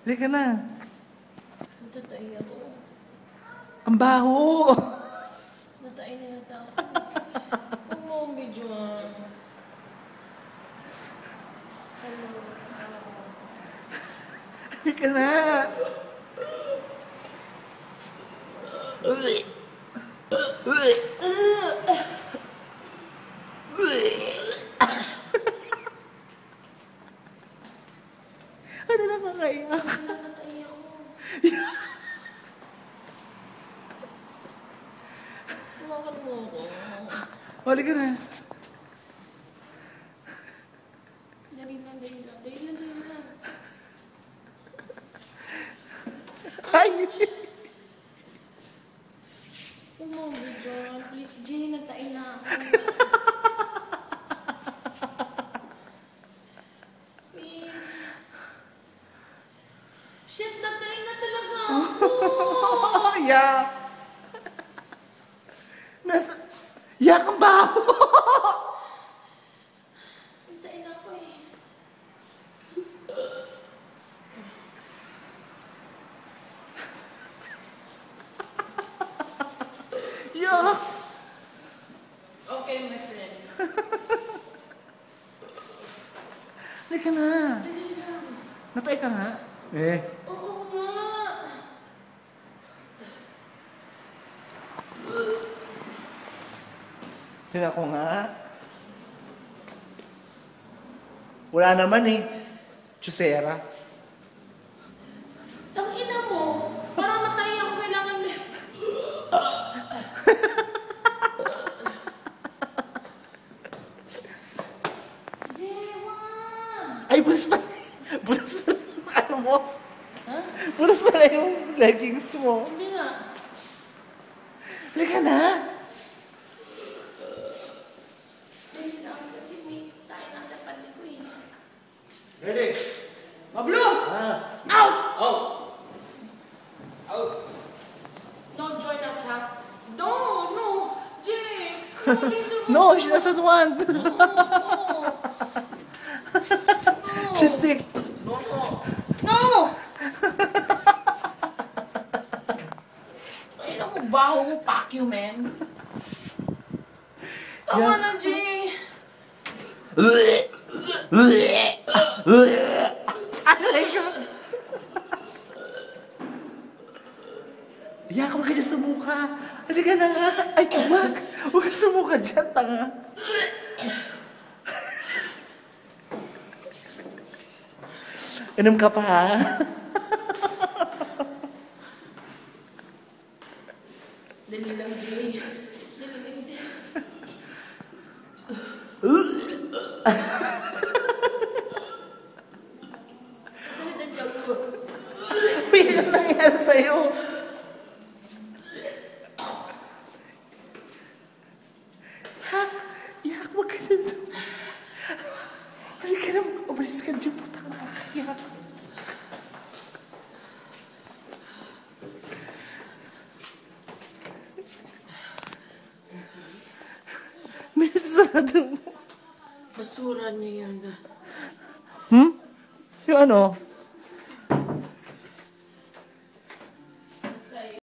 Halika na. Natatay ako. Ang baho. Natay na yata ako. Huwag mo akong videoan. Hello. Halika na. Kaya? Ako. Tumakan mo ako. Halika na. Dali lang, dali lang. Dali lang, dali lang. Ay! Huwag mo akong videoan. Please, Jay, natay na ako. Please. Shit, natay na talaga ako. Oh, yak! Nasa... Yak ang baho! Na ako eh. Yak! Okay, my friend. Halika na. Natay ka nga. Eh. Oo nga. Tingnan ko nga. Wala naman eh. Chusera. Ang ina mo, para matay ako kailangan. Jewan! Ay, butas pa. Butas pa yung ano mo. Ha? Butas pala yung leggings mo. Hindi nga. Halika na. Out! Out. Out. Don't join us, ha? No, no! Jay! No. No, she doesn't want. No, no. She's sick. No, no. No! Ay, naku, baho mo, fuck you, man. Tama Yeah. na, Jay. Aray ka. Sumuka. Halika na nga. Ay, wag. Huwag ka sumuka dyan, tanga. Inom ka pa, ha? Dali lang, Jay. Dali lang, Jay. Nangyari sa'yo? Basura niya yan. Hmm? Yung ano?